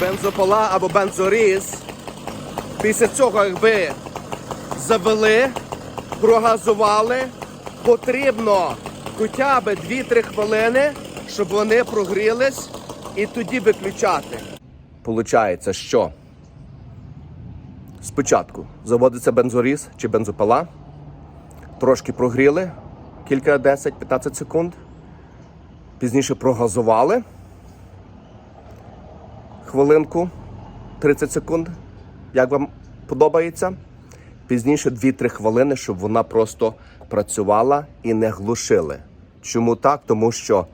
бензопила або бензоріз. Після цього, якби завели, прогазували, потрібно хоча б 2-3 хвилини, щоб вони прогрілись і тоді виключати. Получається, що спочатку заводиться бензоріз чи бензопила, трошки прогріли, кілька 10-15 секунд. Пізніше прогазували хвилинку 30 секунд. Як вам подобається? Пізніше 2-3 хвилини, щоб вона просто працювала і не глушили. Чому так? Тому що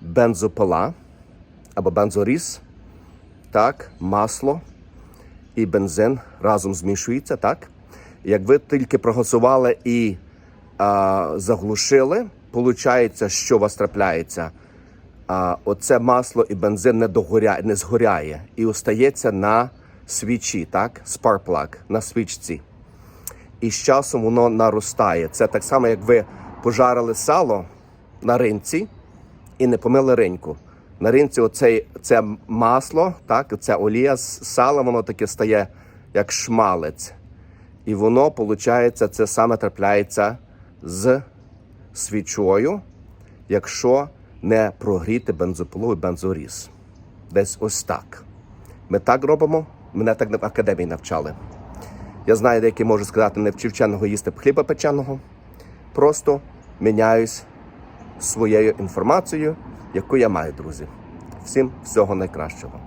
бензопила або бензоріз, так, масло і бензин разом змішуються, так? Як ви тільки проголосували і а, заглушили, виходить, що у вас трапляється? А, оце масло і бензин не догоряє, не згоряє і остається на свічі, так? Plug, на свічці. І з часом воно наростає. Це так само, як ви пожарили сало на ринці і не помили риньку. На ринці оцей, це масло, так, ця олія з сала, воно таке стає як шмалець. І воно, виходить, це саме трапляється з свічою, якщо не прогріти бензопилу і бензоріз. Десь ось так. Ми так робимо, мене так в академії навчали. Я знаю, деякі можуть сказати, не вчив вченого їсти хліба печеного. Просто міняюсь своєю інформацією, яку я маю, друзі. Всім всього найкращого.